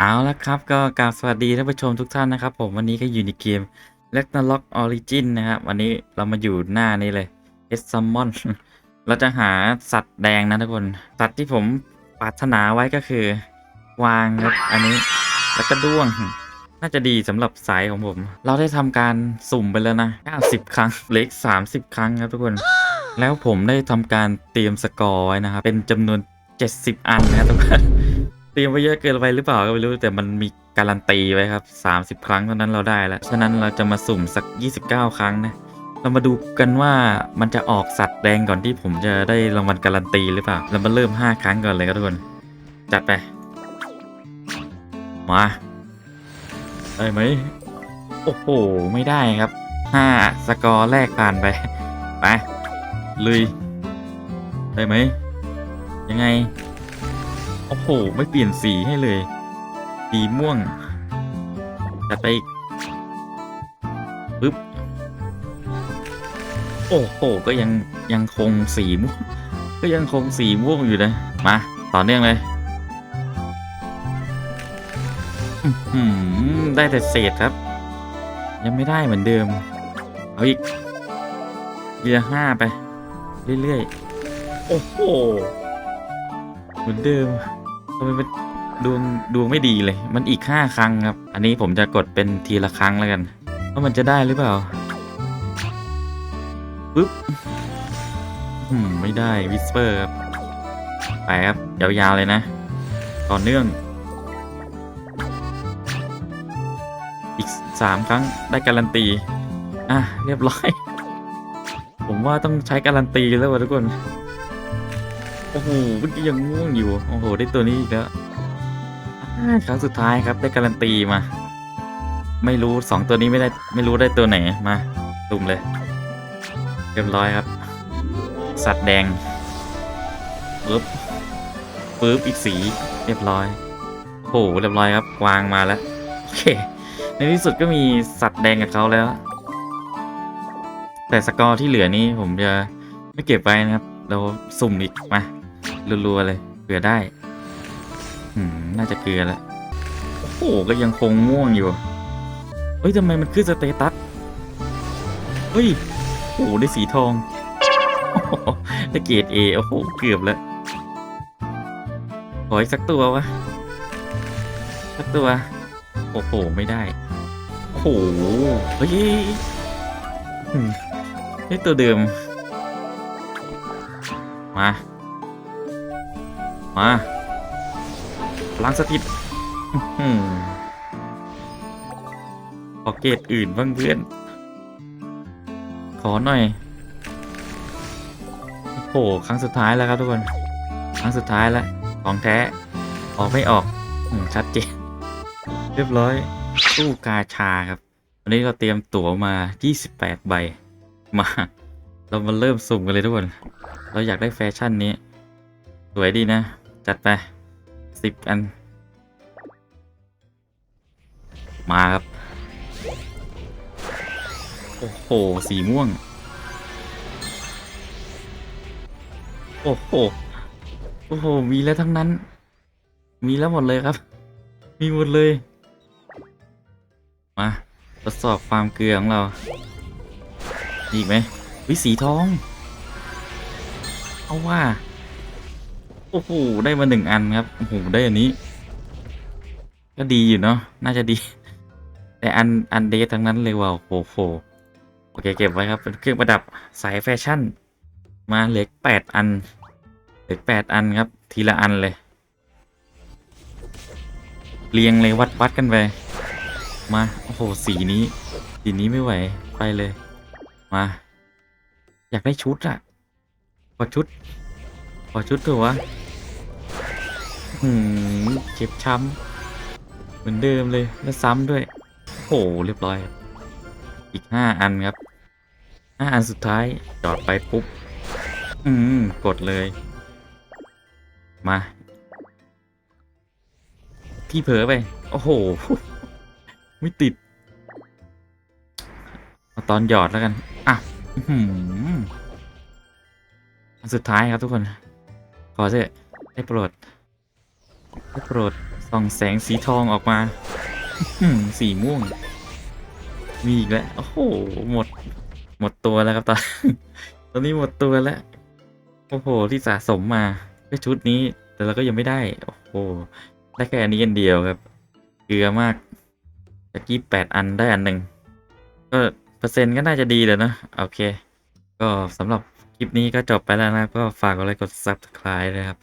เอาละครับก็กราบสวัสดีท่านผู้ชมทุกท่านนะครับ ผมวันนี้ก็อยู่ในเกม l e g n a r o k Origin นะครับวันนี้เรามาอยู่หน้านี้เลย S Summon เราจะหาสัตว์แดงนะทุกคน สัตว์ที่ผมปรารถนาไว้ก็คือ วางครับอันนี้แล้วก็ด้วง น่าจะดีสำหรับสายของผม เราได้ทำการสุ่มไปแล้วนะ90 ครั้งเหล็ก30 ครั้งครับทุกคน แล้วผมได้ทำการเตรียมสกอร์ไว้นะครับเป็นจำนวน 70 อันนะครับทุกคน ตรียมไว้เยอะเกินไปหรือเปล่าก็ไม่รู้แต่มันมีการันตีไว้ครับ 30 ครั้งเท่านั้นเราได้แล้ว ฉะนั้นเราจะมาสุ่มสัก 29 ครั้งนะ เรามาดูกันว่ามันจะออกสัตว์แดงก่อนที่ผมจะได้รางวัลการันตีหรือเปล่า เรามาเริ่ม 5 ครั้งก่อนเลยครับทุกคน จัดไป มา ได้ไหม โอ้โห ไม่ได้ครับ 5 สกอร์แรกผ่านไป ไป ลุย ได้ไหม ยังไง โอ้โห ไม่เปลี่ยนสีให้เลย สีม่วงจัดไปอีกปึ๊บ โอ้โห ก็ยังยังคงสีม่วง ก็ยังคงสีม่วงอยู่นะ มา ต่อเนื่องเลยหือได้แต่เศษครับ ยังไม่ได้เหมือนเดิม เอาอีกเรียห้าไป เรื่อยๆ โอ้โห เหมือนเดิม ดวงดวงไม่ดีเลย มันอีกห้าครั้งครับ อันนี้ผมจะกดเป็นทีละครั้งแล้วกันว่ามันจะได้หรือเปล่าปึ๊บอืมไม่ได้วิสเปอร์ครับ ไปครับ ยาวๆเลยนะ ต่อเนื่อง อีกสามครั้งได้การันตี อะ เรียบร้อย ผมว่าต้องใช้การันตีแล้วว่ะทุกคน อ้โหเมื่อกี้ยังง่วงอยู่ โอ้โห ได้ตัวนี้อีกแล้วครั้งสุดท้ายครับ ได้การันตีมา ไม่รู้สองตัวนี้ไม่ได้ ไม่รู้ได้ตัวไหน มาตุ่มเลยเรียบร้อยครับ สัตว์แดงปึ๊บปึ๊บอีกสี เรียบร้อย โอ้โห เรียบร้อยครับ วางมาแล้ว โอเค ในที่สุดก็มีสัตว์แดงกับเขาแล้ว แต่สกอร์ที่เหลือนี้ผมจะไม่เก็บไว้นะครับ เราสุ่มอีกมา รัวๆเลยเผื่อได้หืมน่าจะเกลือแล้วโอ้โหก็ยังคงม่วงอยู่เฮ้ยทำไมมันขึ้นสเตตัสเฮ้ยโอ้โหได้สีทองโอ้โหได้เกรดเอโอ้โหเกือบแล้วขออีกสักตัววะสักตัว โอ้โหไม่ได้ โอ้โหเฮ้ยอืมนี่ตัวเดิม มา มาพลังสถิตขอเกตอื่นบ้างเพื่อน ขอหน่อย โอ้โหครั้งสุดท้ายแล้วครับทุกคน ครั้งสุดท้ายแล้ว ของแท้ ออกไม่ออกอชัดเจน เรียบร้อย ตู้กาชาครับ วันนี้เราเตรียมตั๋วมา 28 ใบ มา เรามาเริ่มสุ่มกันเลยทุกคน เราอยากได้แฟชั่นนี้ สวยดีนะ จัดไป10อัน มาครับ โอ้โห สีม่วง โอ้โห โอ้โห มีแล้วทั้งนั้น มีแล้วหมดเลยครับ มีหมดเลย มาทดสอบความเกลือของเรา อีกไหมวิสีทอง เอาว่า โอ้โหได้มาหนึ่งอันครับโอ้โหได้อันนี้ ก็ดีอยู่เนาะน่าจะดี แต่อันอันเดททั้งนั้นเลยว่ะโอ้โหโอเคเก็บไว้ครับเป็นเครื่องประดับสายแฟชั่น มาเหลือแปดอันเหลือแปดอันครับ ทีละอันเลย เรียงเลยวัดวัดกันไปมาโอ้โหสีนี้สีนี้ไม่ไหวไปเลยมา อยากได้ชุดอะขอชุดขอชุดเถอะวะ หืมเจ็บช้ำเหมือนเดิมเลยแล้วซ้ำด้วย โอ้โหเรียบร้อย อีกห้าอันครับห้าอันสุดท้ายจอดไปปุ๊บ อืม กดเลย มา พี่เผลอไป โอ้โห ไม่ติดเอาตอนหยอดแล้วกัน อะหืมอันสุดท้ายครับทุกคน ขอเถอะได้โปรด ได้โปรดส่องแสงสีทองออกมา อื้อหือสีม่วง มีอีกแล้ว โอ้โห หมด หมดตัวแล้วครับตอน ตอนนี้หมดตัวแล้ว โอ้โห ที่สะสมมาแค่ชุดนี้ แต่เราก็ยังไม่ได้ โอ้โห ได้แค่อันนี้อันเดียวครับ เกลือมากตะกี้แปดอันได้อันหนึ่ง ก็เปอร์เซ็นต์ก็น่าจะดีเลยนะ โอเค ก็สำหรับคลิปนี้ก็จบไปแล้วนะ ก็ฝากกดไลค์กด subscribe นะครับ